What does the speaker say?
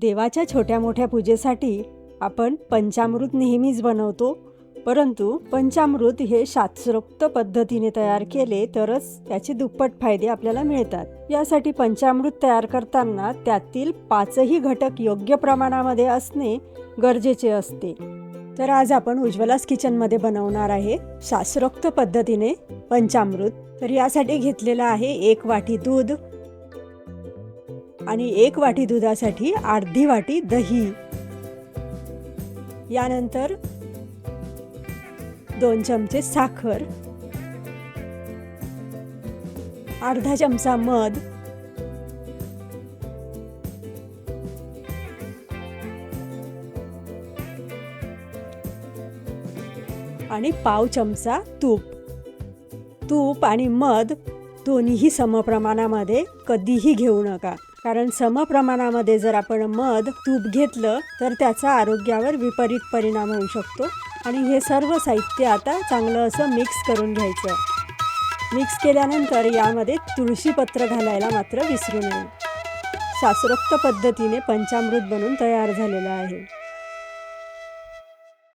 देवाच्या छोट्या मोठ्या पूजेसाठी आपण पंचामृत नेहमीच बनवतो परंतु पंचामृत हे शास्त्रोक्त पद्धतीने तयार केले तरच त्याचे दुप्पट फायदे आपल्याला मिळतात. यासाठी पंचामृत तयार करताना त्यातील पाचही घटक योग्य प्रमाणामध्ये असणे गरजेचे असते. तर आज आपण उज्ज्वलास किचनमध्ये बनवणार आहे शास्त्रोक्त पद्धतीने पंचामृत. तर यासाठी घेतलेलं आहे एक वाटी दूध आणि एक वाटी दुधासाठी अर्धी वाटी दही. यानंतर दोन चमचे साखर अर्धा चमचा मध आणि पाव चमचा तूप. तूप आणि मध दोन्हीही समप्रमाणामध्ये कधीही घेऊ नका. कारण समप्रमाणामध्ये जर आपण मध तूप घेतलं तर त्याचा आरोग्यावर विपरीत परिणाम होऊ शकतो. आणि हे सर्व साहित्य आता चांगलं असं मिक्स करून घ्यायचं. मिक्स केल्यानंतर यामध्ये तुळशीपत्र घालायला मात्र विसरू नये. शास्त्रोक्त पद्धतीने पंचामृत बनून तयार झालेलं आहे.